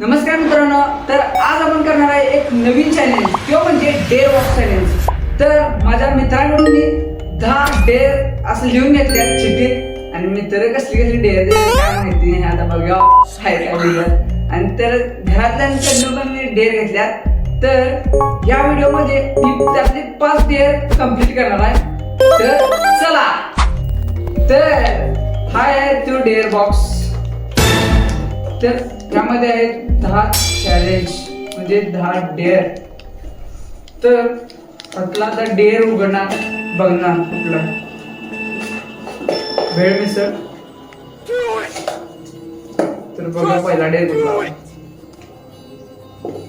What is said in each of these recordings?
नमस्कार मित्रांनो तर आज आपण करणार आहे एक नवीन चॅलेंज किंवा म्हणजे डेअर वॉक चॅलेंज तर माझ्या मित्रांकडून मी दहा डेअर असं लिहून घेतल्या चिठ्ठीत. आणि मित्र कसली कसली डेअर काय माहिती नाही आता बघा हाय काय आणि तर घरातल्यांकडनं पण मी डेअर घेतल्या तर या व्हिडिओमध्ये मी त्यातले पाच डेअर कंप्लीट करणार आहे. तर चला. तर हाय आहे तो डेअर बॉक्स तर त्यामध्ये आहेत दहा चॅलेंज म्हणजे दहा डेअर तर आपला आता डेअर उघडणार बघणार कुठला. वेळ मिसळ. तर बघा पहिला डेअर कुठला.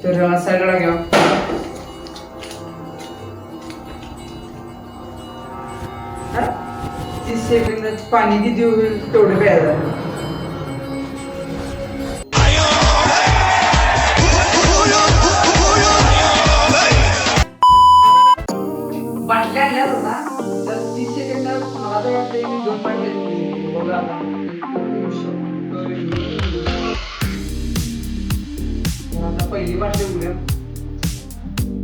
तर हा सगळा घ्या. तीस सेकंदात पाणी किती होईल? तेवढं प्यायला. बाटल्या आणल्यात होता तर तीस सेकंदात मला तर वाटतं मी दोन बाटल्या घेतली. बघा आता. पहिली बाटली उघड्या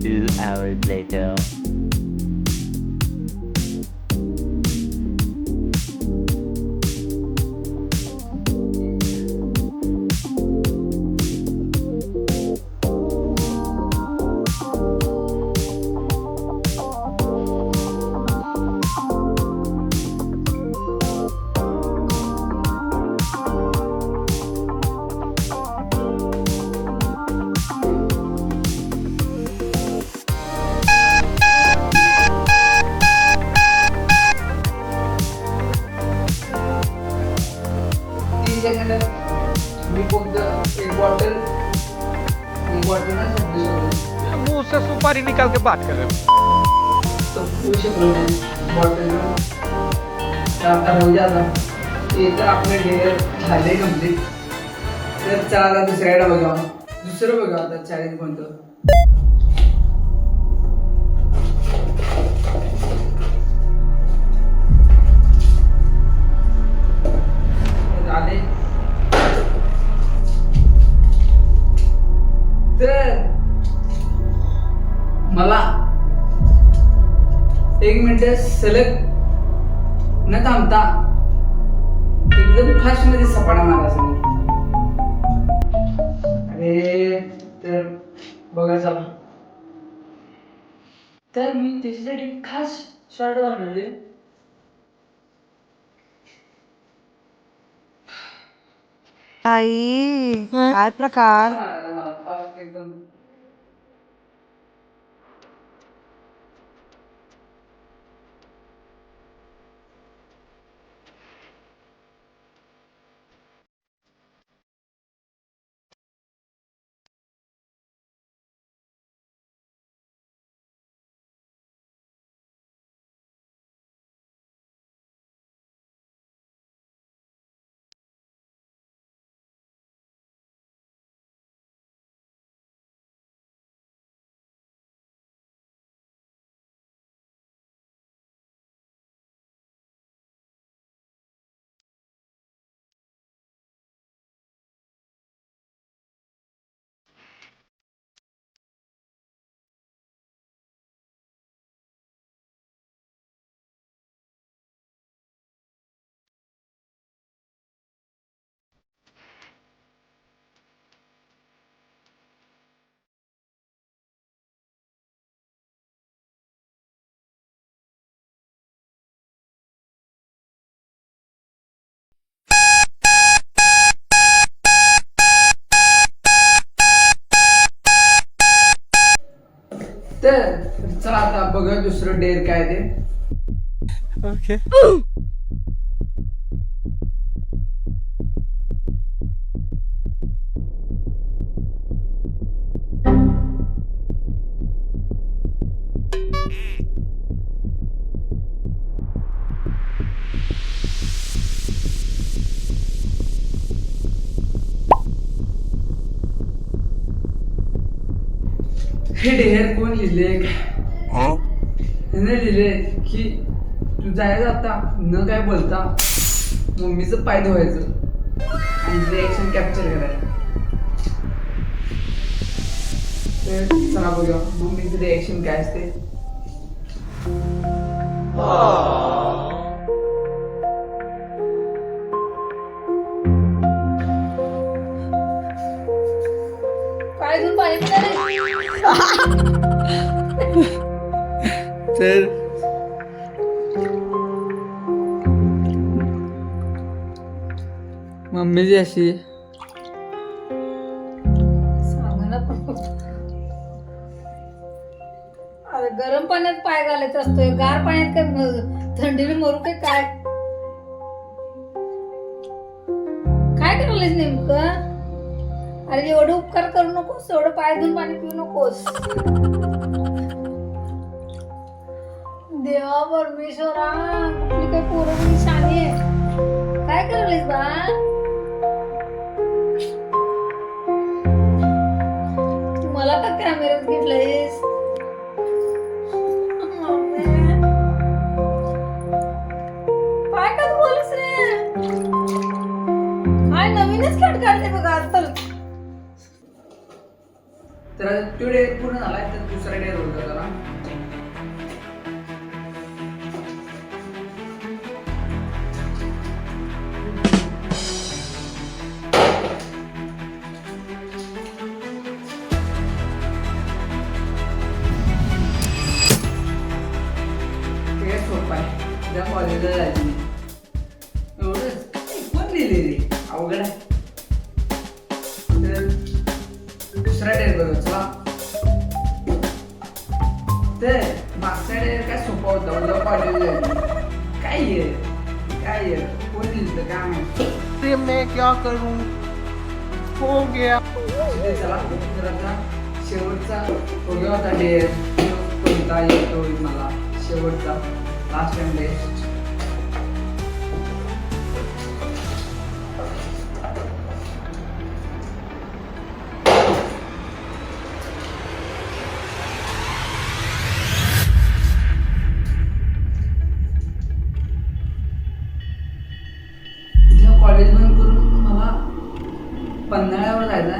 Two hours later. तीस सेकंदात मी फक्त एक बॉटल एक बॉटल ना शोधतो मुँह से सुपारी निकाल के बात कर रहे हो। तो शकलो बॉटल आता हो जाता। ते तर आपले डेअर झाले कंप्लीट तर चला आता दुसऱ्याकडे बघा दुसरं बघा आता चॅलेंज कोणतं तर आले। मला एक मिनिट सलग न थांबता एकदम फास्टमध्ये सपाटा मारायचा अरे तर बघा चला. तर मी त्याच्यासाठी खास शर्ट घालले आई काय प्रकार? एकदम. चला आता बघा दुसरं डेअर काय ते ओके हे डेअर कोण लिहिले त्याने लिहिले की तू जायचं आता न काय बोलता मम्मीचं पाय धुवायचं. आणि रिॲक्शन कॅप्चर करायचं. तर चला बघूया मम्मीचं रिॲक्शन काय असते. काय घेऊन पाणी पिणार मम्मीची अशी. सांग ना अरे गरम पाण्यात पाय घालायचा असतोय. गार पाण्यात काय थंडीने मरू काय काय? काय करायलाच नेमकं? अरे एवढं उपकार करू नकोस. एवढं पाय धुवून पाणी पिऊ नकोस. परमेश्वरा कुठली काय पोरं शानी आहे काय करायलास बा? तू मला का कॅमेऱ्यात घेतलंयस? काय का बोलस रे? काय नवीनच खेळ काढते बघा आजकाल. तर आता तो डे पूर्ण झालाय तर दुसरा डे रोल जरा. एवढंच कोण लिहिले रे? अवघड आहे. तर दुसरा डेअर बघा चला तर मागचा डेअर काय सोपा होता? जायचं काय आहे काय आहे कोण लिहिलं काय माहिती? मैं क्या करूं? हो गया. चला शेवटचा होता डेअर कोणता येतो मला? शेवटचा. लास्ट टाइम बेस्ट पन्हाळ्यावर राहायचा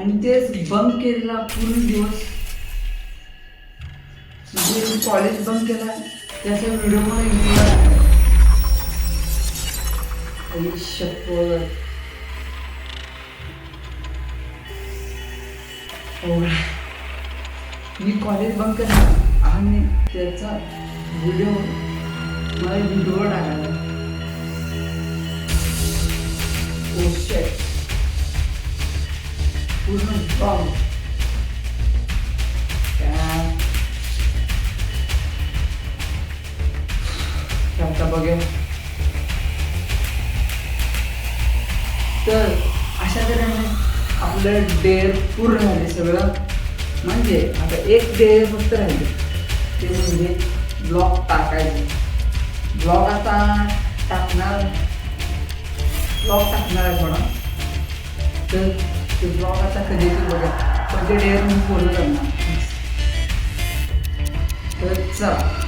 आणि तेच बंक केलेला पूर्ण दिवस. म्हणजे कॉलेज बंक केला. त्याचा व्हिडिओ मला युट्यूबला शपथ. मी कॉलेज बंक केला. आणि त्याचा व्हिडिओ मला व्हिडिओ टाकायला ओ शेट पूर्ण बॉम्ब आता बघूया तर अशा तऱ्हेने आपलं डेअर पूर्ण झाले सगळं म्हणजे आता एक डेअर फक्त राहिले ते म्हणजे ब्लॉग टाकायचे ब्लॉग आता टाकणार ब्लॉग टाकणार आहे थोडा तर ते ब्लॉग आता कधी बघा. पण ते डेअर मी पूर्ण करणार तर चला.